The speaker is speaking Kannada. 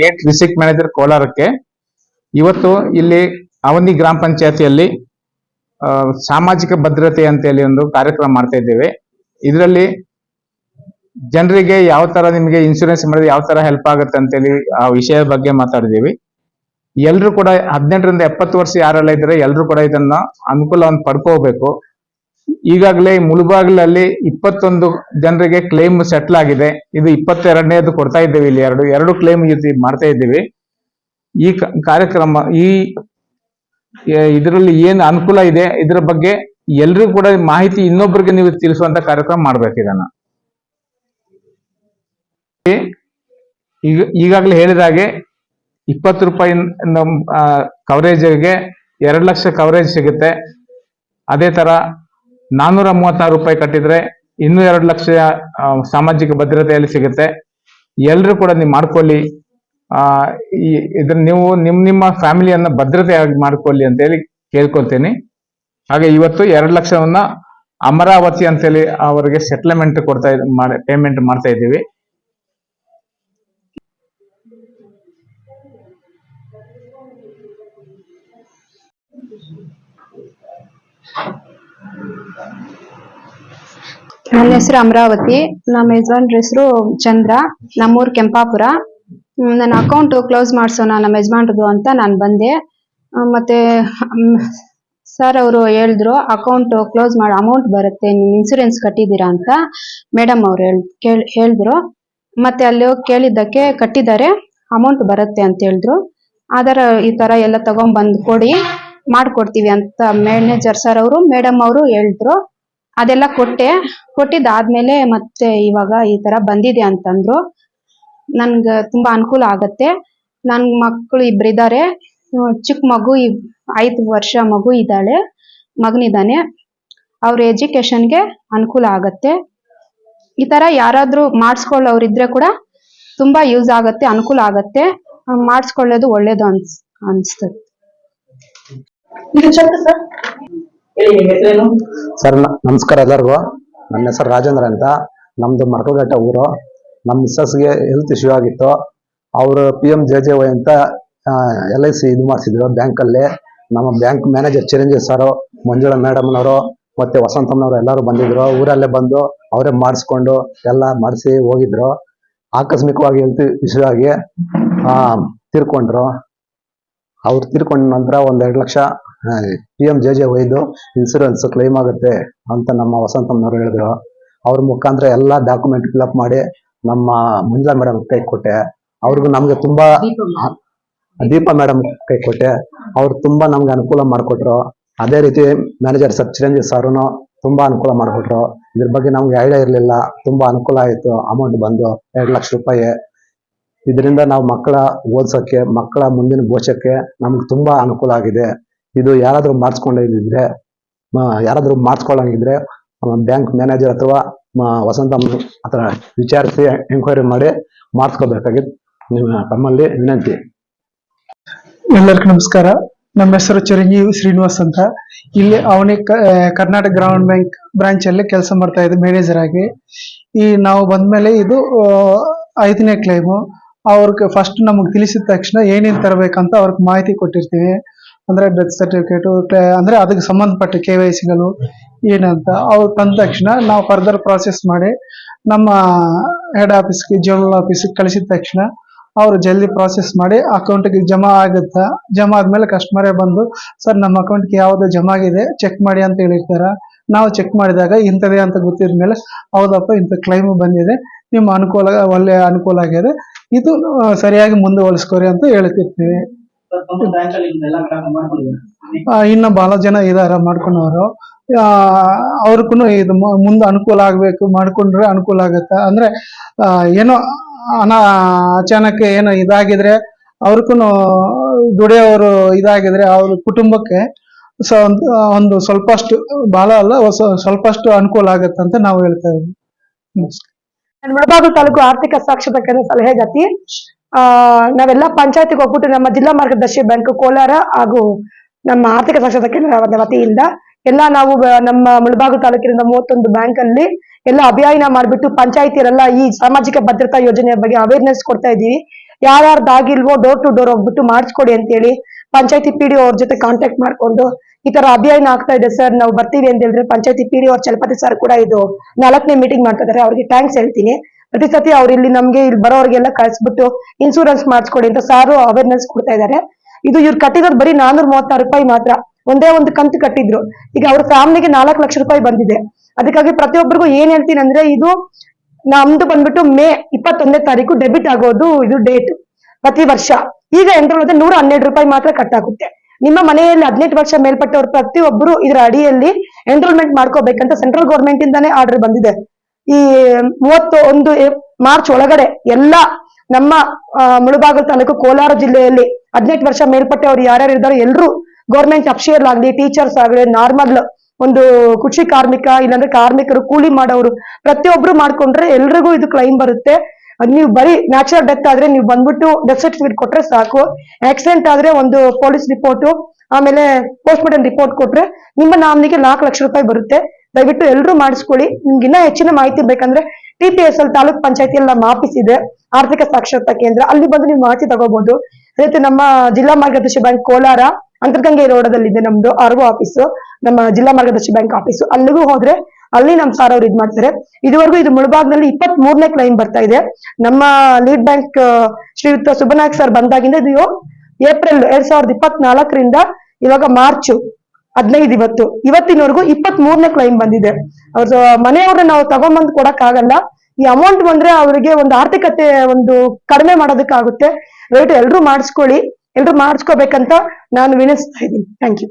Late district manager ಕೋಲಾರಕ್ಕೆ. ಇವತ್ತು ಇಲ್ಲಿ ಅವನಿ ಗ್ರಾಮ ಪಂಚಾಯತಿಯಲ್ಲಿ ಸಾಮಾಜಿಕ ಭದ್ರತೆ ಅಂತ ಹೇಳಿ ಒಂದು ಕಾರ್ಯಕ್ರಮ ಮಾಡ್ತಾ ಇದ್ದೇವೆ. ಇದರಲ್ಲಿ ಜನರಿಗೆ ಯಾವ ತರ ನಿಮಗೆ ಇನ್ಶೂರೆನ್ಸ್ ಮಾಡಿದ್ರೆ ಯಾವ ತರ ಹೆಲ್ಪ್ ಆಗುತ್ತೆ ಅಂತೇಳಿ ಆ ವಿಷಯದ ಬಗ್ಗೆ ಮಾತಾಡಿದೀವಿ ಎಲ್ರು ಕೂಡ ಹದಿನೆಂಟರಿಂದ ಎಪ್ಪತ್ತು ವರ್ಷ ಯಾರೆಲ್ಲ ಇದ್ರೆ ಎಲ್ರು ಕೂಡ ಇದನ್ನ ಅನುಕೂಲವನ್ನು ಪಡ್ಕೋಬೇಕು. ಈಗಾಗಲೇ ಮುಳುಬಾಗಿಲಲ್ಲಿ ಇಪ್ಪತ್ತೊಂದು ಜನರಿಗೆ ಕ್ಲೇಮ್ ಸೆಟ್ಲ್ ಆಗಿದೆ. ಇದು ಇಪ್ಪತ್ತೆರಡನೇದು ಕೊಡ್ತಾ ಇದ್ದೇವೆ ಇಲ್ಲಿ ಎರಡು ಎರಡು ಕ್ಲೇಮ್ ಮಾಡ್ತಾ ಇದ್ದೀವಿ. ಈ ಕಾರ್ಯಕ್ರಮ, ಈ ಇದರಲ್ಲಿ ಏನು ಅನುಕೂಲ ಇದೆ, ಇದರ ಬಗ್ಗೆ ಎಲ್ರಿಗೂ ಕೂಡ ಮಾಹಿತಿ ಇನ್ನೊಬ್ಬರಿಗೆ ನೀವು ತಿಳಿಸುವಂತ ಕಾರ್ಯಕ್ರಮ ಮಾಡ್ಬೇಕು ಇದನ್ನ. ಈಗ, ಈಗಾಗಲೇ ಹೇಳಿದ ಹಾಗೆ ಇಪ್ಪತ್ತು ರೂಪಾಯಿ ಕವರೇಜ್ಗೆ ಎರಡು ಲಕ್ಷ ಕವರೇಜ್ ಸಿಗುತ್ತೆ. ಅದೇ ತರ ನಾನ್ನೂರ ಮೂವತ್ತಾರು ರೂಪಾಯಿ ಕಟ್ಟಿದ್ರೆ ಇನ್ನೂ ಎರಡು ಲಕ್ಷ ಸಾಮಾಜಿಕ ಭದ್ರತೆಯಲ್ಲಿ ಸಿಗುತ್ತೆ. ಎಲ್ಲರೂ ಕೂಡ ನೀವು ಮಾಡ್ಕೊಳ್ಳಿ. ಆ ಇದ್ರ ನೀವು ನಿಮ್, ನಿಮ್ಮ ಫ್ಯಾಮಿಲಿಯನ್ನ ಭದ್ರತೆಯಾಗಿ ಮಾಡ್ಕೊಳ್ಳಿ ಅಂತ ಹೇಳಿ ಕೇಳ್ಕೊಳ್ತೀನಿ. ಹಾಗೆ ಇವತ್ತು ಎರಡು ಲಕ್ಷವನ್ನ ಅಮರಾವತಿ ಅಂತೇಳಿ ಅವರಿಗೆ ಸೆಟ್ಲ್ಮೆಂಟ್ ಕೊಡ್ತಾ ಮಾಡಿ ಪೇಮೆಂಟ್ ಮಾಡ್ತಾ ಇದ್ದೀವಿ. ನನ್ನ ಹೆಸರು ಅಮರಾವತಿ. ನಮ್ಮ ಯಜಮಾನ್ರ ಹೆಸರು ಚಂದ್ರ. ನಮ್ಮೂರ್ ಕೆಂಪಾಪುರ. ನನ್ನ ಅಕೌಂಟ್ ಕ್ಲೋಸ್ ಮಾಡಿಸೋಣ ನಮ್ಮ ಯಜಮಾನ್ರದು ಅಂತ ನಾನು ಬಂದೆ. ಮತ್ತೆ ಸರ್ ಅವರು ಹೇಳಿದ್ರು ಅಕೌಂಟ್ ಕ್ಲೋಸ್ ಮಾಡಿ ಅಮೌಂಟ್ ಬರುತ್ತೆ ನೀವು ಇನ್ಸೂರೆನ್ಸ್ ಕಟ್ಟಿದ್ದೀರಾ ಅಂತ ಮೇಡಮ್ ಅವ್ರು ಹೇಳಿದ್ರು. ಮತ್ತೆ ಅಲ್ಲಿ ಹೋಗಿ ಕೇಳಿದ್ದಕ್ಕೆ ಕಟ್ಟಿದ್ದಾರೆ ಅಮೌಂಟ್ ಬರುತ್ತೆ ಅಂತ ಹೇಳಿದ್ರು. ಆಧಾರ ಈ ತರ ಎಲ್ಲ ತಗೊಂಡ್ಬಂದು ಕೊಡಿ. ಮಾಡ್ಕೊಡ್ತೀವಿ ಅಂತ ಮ್ಯಾನೇಜರ್ ಸರ್ ಅವರು ಮೇಡಮ್ ಅವರು ಹೇಳಿದ್ರು. ಅದೆಲ್ಲ ಕೊಟ್ಟೆ. ಕೊಟ್ಟಿದ್ದಾದ್ಮೇಲೆ ಮತ್ತೆ ಇವಾಗ ಈ ತರ ಬಂದಿದೆ ಅಂತಂದ್ರು. ನನ್ಗೆ ತುಂಬಾ ಅನುಕೂಲ ಆಗತ್ತೆ. ನನ್ ಮಕ್ಕಳು ಇಬ್ಬರಿದ್ದಾರೆ ಚಿಕ್ಕ ಮಗು ಐದು ವರ್ಷ ಮಗು ಇದ್ದಾಳೆ. ಮಗನಿದ್ದಾನೆ ಅವ್ರ ಎಜುಕೇಶನ್ಗೆ ಅನುಕೂಲ ಆಗತ್ತೆ. ಈ ತರ ಯಾರಾದ್ರೂ ಮಾಡಿಸ್ಕೊಳ್ಳೋರಿದ್ರೆ ಕೂಡ ತುಂಬಾ ಯೂಸ್ ಆಗತ್ತೆ, ಅನುಕೂಲ ಆಗತ್ತೆ. ಮಾಡಿಸ್ಕೊಳ್ಳೋದು ಒಳ್ಳೇದು ಅನ್ಸ್ ಅನ್ಸ್ತದೆ ಸರ್ ನಮಸ್ಕಾರ ಎಲ್ಲರಿಗೂ. ನನ್ನ ಹೆಸರು ರಾಜೇಂದ್ರ ಅಂತ. ನಮ್ದು ಮರಕಲ್ಘಟ್ಟ ಊರು. ನಮ್ಮ ಮಿಸ್ಸಸ್ಗೆ ಹೆಲ್ತ್ ಇಶ್ಯೂ ಆಗಿತ್ತು. ಅವರು P M J J Y ಅಂತ ಎಲ್ ಐ ಸಿ ಇದು ಮಾಡಿಸಿದ್ರು ಬ್ಯಾಂಕಲ್ಲಿ. ನಮ್ಮ bank manager Chiranjeevi sir Manjula ಮೇಡಮ್ನವರು ಮತ್ತೆ ವಸಂತಮ್ಮನವರು ಎಲ್ಲರೂ ಬಂದಿದ್ರು. ಊರಲ್ಲೇ ಬಂದು ಅವರೇ ಮಾಡಿಸ್ಕೊಂಡು ಎಲ್ಲ ಮಾಡಿಸಿ ಹೋಗಿದ್ರು. ಆಕಸ್ಮಿಕವಾಗಿ ಹೆಲ್ತ್ ಇಶ್ಯೂ ಆಗಿ ತೀರ್ಕೊಂಡ್ರು. ಅವ್ರು ತೀರ್ಕೊಂಡ ನಂತರ ಒಂದ್ ಎರಡು ಲಕ್ಷ ಪಿ ಎಂ ಜೆ ಜೆ ವೈದು ಇನ್ಸೂರೆನ್ಸ್ ಕ್ಲೈಮ್ ಆಗುತ್ತೆ ಅಂತ ನಮ್ಮ ವಸಂತಮ್ಮನವರು ಹೇಳಿದ್ರು. ಅವ್ರ ಮುಖಾಂತರ ಎಲ್ಲ ಡಾಕ್ಯುಮೆಂಟ್ ಫಿಲ್ಅಪ್ ಮಾಡಿ ನಮ್ಮ ಮಂಜುಳಾ ಮೇಡಮ್ ಕೈ ಕೊಟ್ಟೆ. ಅವ್ರಿಗೂ ನಮ್ಗೆ ತುಂಬಾ ದೀಪಾ ಮೇಡಮ್ ಕೈ ಕೊಟ್ಟೆ. ಅವ್ರು ತುಂಬಾ ನಮ್ಗೆ ಅನುಕೂಲ ಮಾಡಿಕೊಟ್ರು. ಅದೇ ರೀತಿ ಮ್ಯಾನೇಜರ್ ಸರ್ ಚಿರಂಜೀವಿ ಸಾರುನು ತುಂಬಾ ಅನುಕೂಲ ಮಾಡಿಕೊಟ್ರು. ಇದ್ರ ಬಗ್ಗೆ ನಮ್ಗೆ ಐಡಿಯಾ ಇರಲಿಲ್ಲ. ತುಂಬಾ ಅನುಕೂಲ ಆಯಿತು. ಅಮೌಂಟ್ ಬಂದು ಎರಡು ಲಕ್ಷ ರೂಪಾಯಿ. ಇದರಿಂದ ನಾವು ಮಕ್ಕಳ ಓದ್ಸೋಕ್ಕೆ ಮಕ್ಕಳ ಮುಂದಿನ ಭವಿಷ್ಯಕ್ಕೆ ನಮ್ಗೆ ತುಂಬಾ ಅನುಕೂಲ ಆಗಿದೆ. ಇದು ಯಾರಾದರೂ ಮಾಡಿಸ್ಕೊಂಡಿದ್ರೆ ಯಾರಾದರೂ ಮಾಡಿಸ್ಕೊಳ್ಳಂಗಿದ್ರೆ ಬ್ಯಾಂಕ್ ಮ್ಯಾನೇಜರ್ ಅಥವಾ ವಸಂತ ಹತ್ರ ವಿಚಾರಿಸಿ ಎಂಕ್ವೈರಿ ಮಾಡಿ ಮಾಡಿಸ್ಕೋಬೇಕಾಗಿತ್ತು. ನಿಮ್ಮ ತಮ್ಮಲ್ಲಿ ವಿನಂತಿ. ಎಲ್ಲರಿಗೂ ನಮಸ್ಕಾರ. ನಮ್ಮ ಹೆಸರು ಚಿರಂಜೀವಿ ಶ್ರೀನಿವಾಸ್ ಅಂತ. ಇಲ್ಲಿ ಅವನಿ ಕರ್ನಾಟಕ ಗ್ರಾಮೀಣ ಬ್ಯಾಂಕ್ ಬ್ರಾಂಚ್ ಅಲ್ಲಿ ಕೆಲಸ ಮಾಡ್ತಾ ಇದ್ದೆ, ಮ್ಯಾನೇಜರ್ ಆಗಿ. ಈ ನಾವು ಬಂದ್ಮೇಲೆ ಇದು ಐದನೇ ಕ್ಲೈಮು ಅವ್ರಿಗೆ ಫಸ್ಟ್ ನಮಗೆ ತಿಳಿಸಿದ ತಕ್ಷಣ ಏನೇನು ತರಬೇಕಂತ ಅವ್ರಿಗೆ ಮಾಹಿತಿ ಕೊಟ್ಟಿರ್ತೀವಿ. ಅಂದ್ರೆ ಡೆತ್ ಸರ್ಟಿಫಿಕೇಟು ಅಂದ್ರೆ ಅದಕ್ಕೆ ಸಂಬಂಧಪಟ್ಟ ಕೆ ವೈ ಸಿಗಳು, ಏನಂತ, ಅವ್ರು ತಂದ ತಕ್ಷಣ ನಾವು ಫರ್ದರ್ ಪ್ರಾಸೆಸ್ ಮಾಡಿ ನಮ್ಮ ಹೆಡ್ ಆಫೀಸ್ಗೆ ಜೋನಲ್ ಆಫೀಸ್ಗೆ ಕಳಿಸಿದ ತಕ್ಷಣ ಅವರು ಜಲ್ದಿ ಪ್ರಾಸೆಸ್ ಮಾಡಿ ಅಕೌಂಟ್ಗೆ ಜಮಾ ಆಗುತ್ತಾ, ಜಮಾ ಆದ್ಮೇಲೆ ಕಸ್ಟಮರೇ ಬಂದು, ಸರ್, ನಮ್ಮ ಅಕೌಂಟ್ಗೆ ಯಾವ್ದು ಜಮಾ ಆಗಿದೆ ಚೆಕ್ ಮಾಡಿ ಅಂತ ಹೇಳಿರ್ತಾರ. ನಾವು ಚೆಕ್ ಮಾಡಿದಾಗ ಇಂಥದೇ ಅಂತ ಗೊತ್ತಿದ ಮೇಲೆ, ಹೌದಪ್ಪ, ಇಂಥ ಕ್ಲೈಮ್ ಬಂದಿದೆ. ನಿಮ್ಮ ಅನುಕೂಲ, ಒಳ್ಳೆ ಅನುಕೂಲ ಆಗಿದೆ. ಇದು ಸರಿಯಾಗಿ ಮುಂದುವರಿಸ್ಕೋರಿ ಅಂತ ಹೇಳ್ತಿರ್ತೀವಿ. ಇನ್ನು ಬಹಳ ಜನ ಇದಾರ ಮಾಡ್ಕೊಂಡವರು. ಅವ್ರಿಗೂ ಇದು ಮುಂದೆ ಅನುಕೂಲ ಆಗ್ಬೇಕು ಮಾಡ್ಕೊಂಡ್ರೆ ಅನುಕೂಲ ಆಗತ್ತೆ. ಅಂದ್ರೆ ಆ, ಏನೋ ಅನಾ ಅಚಾನಕ್ ಏನೋ ಇದಾಗಿದ್ರೆ ಅವ್ರಿಗೂ ದುಡಿಯೋರು ಇದಾಗಿದ್ರೆ ಅವ್ರ ಕುಟುಂಬಕ್ಕೆ ಸೊ ಒಂದು ಸ್ವಲ್ಪಷ್ಟು ಬಹಳ ಅಲ್ಲ ಸ್ವಲ್ಪಷ್ಟು ಅನುಕೂಲ ಆಗತ್ತೆ ಅಂತ ನಾವು ಹೇಳ್ತಾ ಇದ್ದೀವಿ. ಮುಳಬಾಗಿಲು ತಾಲೂಕು ಆರ್ಥಿಕ ಸಾಕ್ಷರತಾ ಕೇಂದ್ರ ಸಲಹೆಗಾತಿ ಆ, ನಾವೆಲ್ಲ ಪಂಚಾಯತಿಗೆ ಹೋಗ್ಬಿಟ್ಟು ನಮ್ಮ ಜಿಲ್ಲಾ ಮಾರ್ಗದರ್ಶಿ ಬ್ಯಾಂಕ್ ಕೋಲಾರ ಹಾಗೂ ನಮ್ಮ ಆರ್ಥಿಕ ಸಾಕ್ಷರತಾ ಕೇಂದ್ರ ವತಿಯಿಂದ ಎಲ್ಲ ನಾವು ನಮ್ಮ ಮುಳಬಾಗಿಲು ತಾಲೂಕಿನ ಮೂವತ್ತೊಂದು ಬ್ಯಾಂಕ್ ಅಲ್ಲಿ ಎಲ್ಲ ಅಭಿಯಾನ ಮಾಡ್ಬಿಟ್ಟು ಪಂಚಾಯತಿಯರೆಲ್ಲ ಈ ಸಾಮಾಜಿಕ ಭದ್ರತಾ ಯೋಜನೆಯ ಬಗ್ಗೆ ಅವೇರ್ನೆಸ್ ಕೊಡ್ತಾ ಇದೀವಿ ಯಾರ್ಯಾರ್ದಾಗಿಲ್ವೋ ಡೋರ್ ಟು ಡೋರ್ ಹೋಗ್ಬಿಟ್ಟು ಮಾಡಿಸ್ಕೊಡಿ ಅಂತೇಳಿ ಪಂಚಾಯತಿ ಪಿ ಡಿ ಅವ್ರ ಜೊತೆ ಕಾಂಟ್ಯಾಕ್ಟ್ ಮಾಡ್ಕೊಂಡು ಈ ತರ ಅಭಿಯಾನ ಆಗ್ತಾ ಇದೆ ಸರ್ ನಾವು ಬರ್ತೀವಿ ಅಂತ ಹೇಳಿದ್ರೆ ಪಂಚಾಯತಿ ಪಿ ಡಿ ಅವ್ರ ಚಲಪತಿ ಸರ್ ಕೂಡ ಇದು ನಾಲ್ಕನೇ ಮೀಟಿಂಗ್ ಮಾಡ್ತಾ ಇದಾರೆ ಅವ್ರಿಗೆ ಥ್ಯಾಂಕ್ಸ್ ಹೇಳ್ತೀನಿ. ಪ್ರತಿ ಸತಿ ಅವ್ರು ಇಲ್ಲಿ ನಮ್ಗೆ ಇಲ್ಲಿ ಬರೋರಿಗೆಲ್ಲ ಕಳ್ಸಿಬಿಟ್ಟು ಇನ್ಸೂರೆನ್ಸ್ ಮಾಡಿಸ್ಕೊಡಿ ಅಂತ ಸಾರು ಅವೇರ್ನೆಸ್ ಕೊಡ್ತಾ ಇದಾರೆ. ಇದು ಇವ್ರು ಕಟ್ಟಿರೋದು ಬರೀ ನಾನೂರ ಮೂವತ್ತಾರು ರೂಪಾಯಿ ಮಾತ್ರ. ಒಂದೇ ಒಂದು ಕಂತು ಕಟ್ಟಿದ್ರು. ಈಗ ಅವ್ರ ಫ್ಯಾಮಿಲಿಗೆ ನಾಲ್ಕು ಲಕ್ಷ ರೂಪಾಯಿ ಬಂದಿದೆ. ಅದಕ್ಕಾಗಿ ಪ್ರತಿಯೊಬ್ಬರಿಗೂ ಏನ್ ಹೇಳ್ತೀನಿ ಅಂದ್ರೆ ಇದು ನಮ್ದು ಬಂದ್ಬಿಟ್ಟು ಮೇ ಇಪ್ಪತ್ತೊಂದನೇ ತಾರೀಕು ಡೆಬಿಟ್ ಆಗೋದು ಇದು ಡೇಟ್ ಪ್ರತಿ ವರ್ಷ. ಈಗ ಎಂಟ್ರಲ್ಲಿ ನೂರ ಹನ್ನೆರಡು ರೂಪಾಯಿ ಮಾತ್ರ ಕಟ್ಟಾಗುತ್ತೆ ನಿಮ್ಮ ಮನೆಯಲ್ಲಿ ಹದಿನೆಂಟು ವರ್ಷ ಮೇಲ್ಪಟ್ಟವ್ರು ಪ್ರತಿಯೊಬ್ಬರು ಇದರ ಅಡಿಯಲ್ಲಿ ಎನ್ರೋಲ್ಮೆಂಟ್ ಮಾಡ್ಕೋಬೇಕಂತ ಸೆಂಟ್ರಲ್ ಗೌರ್ಮೆಂಟ್ ಇಂದಾನೇ ಆರ್ಡರ್ ಬಂದಿದೆ. ಈ ಮೂವತ್ತು ಒಂದು ಮಾರ್ಚ್ ಒಳಗಡೆ ಎಲ್ಲ ನಮ್ಮ ಮುಳುಬಾಗಲು ತಾಲೂಕು ಕೋಲಾರ ಜಿಲ್ಲೆಯಲ್ಲಿ ಹದಿನೆಂಟು ವರ್ಷ ಮೇಲ್ಪಟ್ಟವ್ರು ಯಾರ್ಯಾರು ಇದ್ದಾರೆ ಎಲ್ಲರೂ ಗೌರ್ಮೆಂಟ್ ಆಗ್ಲಿ ಟೀಚರ್ಸ್ ಆಗ್ಲಿ ನಾರ್ಮಲ್ ಒಂದು ಕೃಷಿ ಕಾರ್ಮಿಕ, ಇಲ್ಲಾಂದ್ರೆ ಕಾರ್ಮಿಕರು ಕೂಲಿ ಮಾಡೋರು ಪ್ರತಿಯೊಬ್ರು ಮಾಡ್ಕೊಂಡ್ರೆ ಎಲ್ರಿಗೂ ಇದು ಕ್ಲೈಮ್ ಬರುತ್ತೆ. ಅದ್ ನೀವು ಬರೀ ನ್ಯಾಚುರಲ್ ಡೆತ್ ಆದ್ರೆ ನೀವು ಬಂದ್ಬಿಟ್ಟು ಡೆತ್ ಸರ್ಟಿಫಿಕೇಟ್ ಕೊಟ್ರೆ ಸಾಕು. ಆಕ್ಸಿಡೆಂಟ್ ಆದ್ರೆ ಒಂದು ಪೊಲೀಸ್ ರಿಪೋರ್ಟ್ ಆಮೇಲೆ ಪೋಸ್ಟ್ ರಿಪೋರ್ಟ್ ಕೊಟ್ರೆ ನಿಮ್ಮ ನಾಮನಿಗೆ ನಾಲ್ಕು ಲಕ್ಷ ರೂಪಾಯಿ ಬರುತ್ತೆ. ದಯವಿಟ್ಟು ಎಲ್ಲರೂ ಮಾಡಿಸ್ಕೊಳ್ಳಿ. ನಿಮ್ಗೆ ಇನ್ನೂ ಹೆಚ್ಚಿನ ಮಾಹಿತಿ ಬೇಕಂದ್ರೆ ಟಿ ಪಿ ಎಸ್ ತಾಲೂಕ್ ಪಂಚಾಯತಿಯಲ್ಲಿ ನಮ್ಮ ಆಫೀಸ್ ಇದೆ ಆರ್ಥಿಕ ಸಾಕ್ಷರತಾ ಕೇಂದ್ರ. ಅಲ್ಲಿ ಬಂದು ನೀವು ಮಾಹಿತಿ ತಗೋಬಹುದು ಅದೇ ನಮ್ಮ ಜಿಲ್ಲಾ ಮಾರ್ಗದರ್ಶಿ ಬ್ಯಾಂಕ್ ಕೋಲಾರ, ಅಂತರ್ಗಂಗೆ ರೋಡದಲ್ಲಿದೆ ನಮ್ದು ಆರ್ ಒ ಆಫೀಸು, ನಮ್ಮ ಜಿಲ್ಲಾ ಮಾರ್ಗದರ್ಶಿ ಬ್ಯಾಂಕ್ ಆಫೀಸ್. ಅಲ್ಲಿಗೂ ಹೋದ್ರೆ ಅಲ್ಲಿ ನಮ್ ಸಾರ್ ಅವ್ರು ಇದ್ ಮಾಡ್ತಾರೆ. ಇದುವರೆಗೂ ಇದು ಮುಳಬಾಗ್ನಲ್ಲಿ ಇಪ್ಪತ್ತ್ ಮೂರನೇ ಕ್ಲೈಮ್ ಬರ್ತಾ ಇದೆ. ನಮ್ಮ ಲೀಡ್ ಬ್ಯಾಂಕ್ ಶ್ರೀಯುತ ಸುಬ್ಬನಾಯಕ್ ಸರ್ ಬಂದಾಗಿಂದ ಇದು ಏಪ್ರಿಲ್ ಎರಡ್ ಸಾವಿರದ ಇಪ್ಪತ್ನಾಲ್ಕರಿಂದ ಇವಾಗ ಮಾರ್ಚ್ ಹದಿನೈದು ಇವತ್ತು. ಇವತ್ತಿನವರೆಗೂ ಇಪ್ಪತ್ ಮೂರನೇ ಕ್ಲೈಮ್ ಬಂದಿದೆ. ಅವ್ರ ಮನೆಯವ್ರನ್ನ ನಾವು ತಗೊಂಬಂದ್ ಕೊಡಕ್ ಆಗಲ್ಲ ಈ ಅಮೌಂಟ್ ಬಂದ್ರೆ ಅವರಿಗೆ ಒಂದು ಆರ್ಥಿಕತೆ ಒಂದು ಕಡಿಮೆ ಮಾಡೋದಕ್ಕಾಗುತ್ತೆ. ದಯವಿಟ್ಟು ಎಲ್ರು ಮಾಡಿಸ್ಕೊಳ್ಳಿ. ಎಲ್ರು ಮಾಡಿಸ್ಕೋಬೇಕಂತ ನಾನು ವಿನಿಸ್ತಾ ಇದ್ದೀನಿ. Thank you